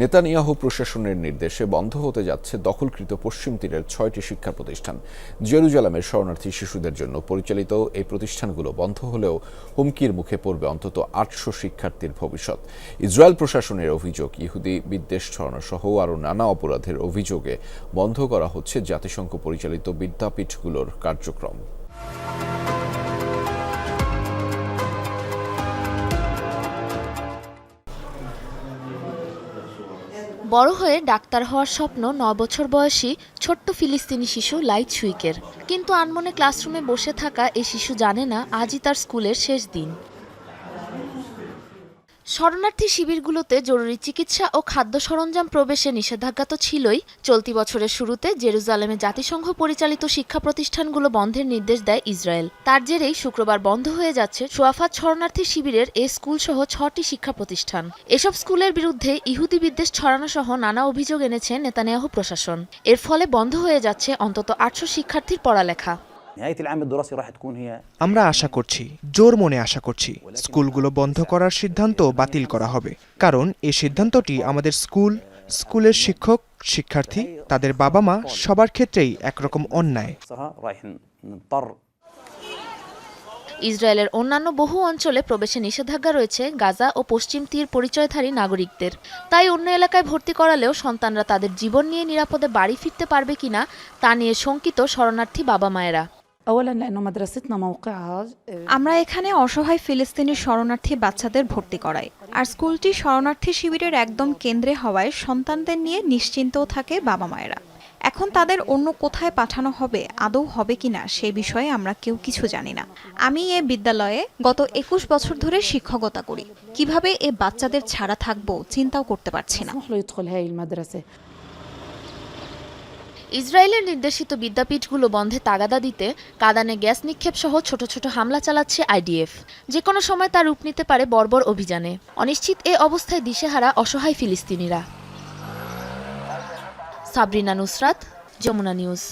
Netanyahu প্রশাসনের নির্দেশে বন্ধ হতে যাচ্ছে দখলকৃত পশ্চিম তীরের ছয়টি শিক্ষা প্রতিষ্ঠান। জেরুজালামের শরণার্থী শিশুদের জন্য পরিচালিত এই প্রতিষ্ঠানগুলো বন্ধ হলেও হুমকির মুখে পড়বে অন্তত আটশো শিক্ষার্থীর ভবিষ্যৎ। ইসরায়েল প্রশাসনের অভিযোগ, ইহুদি বিদ্বেষ ছড়ানো সহ আরও নানা অপরাধের অভিযোগে বন্ধ করা হচ্ছে জাতিসংঘ পরিচালিত বিদ্যাপীঠগুলোর কার্যক্রম। বড় হয়ে ডাক্তার হওয়ার স্বপ্ন ন বছর বয়সী ছোট্ট ফিলিস্তিনি শিশু লাইট সুইকের। কিন্তু আনমনে ক্লাসরুমে বসে থাকা এই শিশু জানে না আজই তার স্কুলের শেষ দিন। শরণার্থী শিবিরগুলোতে জরুরি চিকিৎসা ও খাদ্য সরঞ্জাম প্রবেশে নিষেধাজ্ঞা তো ছিলই। চলতি বছরের শুরুতে জেরুজালেমে জাতিসংঘ পরিচালিত শিক্ষা প্রতিষ্ঠানগুলো বন্ধের নির্দেশ দেয় ইসরায়েল। তার জেরেই শুক্রবার বন্ধ হয়ে যাচ্ছে সোয়াফাত শরণার্থী শিবিরের এ স্কুল সহ ছটি শিক্ষা প্রতিষ্ঠান। এসব স্কুলের বিরুদ্ধে ইহুদি বিদ্বেষ ছড়ানো সহ নানা অভিযোগ এনেছে নেতানিয়াহু প্রশাসন। এর ফলে বন্ধ হয়ে যাচ্ছে অন্তত আটশো শিক্ষার্থীর পড়ালেখা। আমরা আশা করছি জোর মনে আশা করছি স্কুলগুলো বন্ধ করার সিদ্ধান্ত বাতিল করা হবে। কারণ এই সিদ্ধান্তটি আমাদের স্কুল স্কুলের শিক্ষক শিক্ষার্থী তাদের বাবা মা সবার ক্ষেত্রেই একরকম অন্যায়। ইসরায়েলের অন্যান্য বহু অঞ্চলে প্রবেশে নিষেধাজ্ঞা রয়েছে গাজা ও পশ্চিম তীর পরিচয়ধারী নাগরিকদের। তাই অন্য এলাকায় ভর্তি করালেও সন্তানরা তাদের জীবন নিয়ে নিরাপদে বাড়ি ফিরতে পারবে কিনা তা নিয়ে শঙ্কিত শরণার্থী বাবা মায়েরা আমরা এখানে অসহায় ফিলিস্তিনি শরণার্থী বাচ্চাদের ভর্তি করাই। আর স্কুলটি শরণার্থী শিবিরের একদম কেন্দ্রে হওয়ায় সন্তানদের নিয়ে নিশ্চিন্তও থাকে বাবা মায়েরা। এখন তাদের অন্য কোথায় পাঠানো হবে আদৌ হবে কিনা সে বিষয়ে আমরা কেউ কিছু জানি না। আমি এ বিদ্যালয়ে গত একুশ বছর ধরে শিক্ষকতা করি। কীভাবে এ বাচ্চাদের ছাড়া থাকব চিন্তাও করতে পারছি না। ইসরায়েলের নির্দেশিত বিদ্যাপীঠগুলো বন্ধে তাগাদা দিতে কাদানে গ্যাস নিক্ষেপ সহ ছোট ছোট হামলা চালাচ্ছে আইডিএফ। যে কোনো সময় তার রূপ নিতে পারে বর্বর অভিযানে। অনিশ্চিত এ অবস্থায় দিশেহারা অসহায় ফিলিস্তিনিরা। সাবরিনা নুসরাত, যমুনা নিউজ।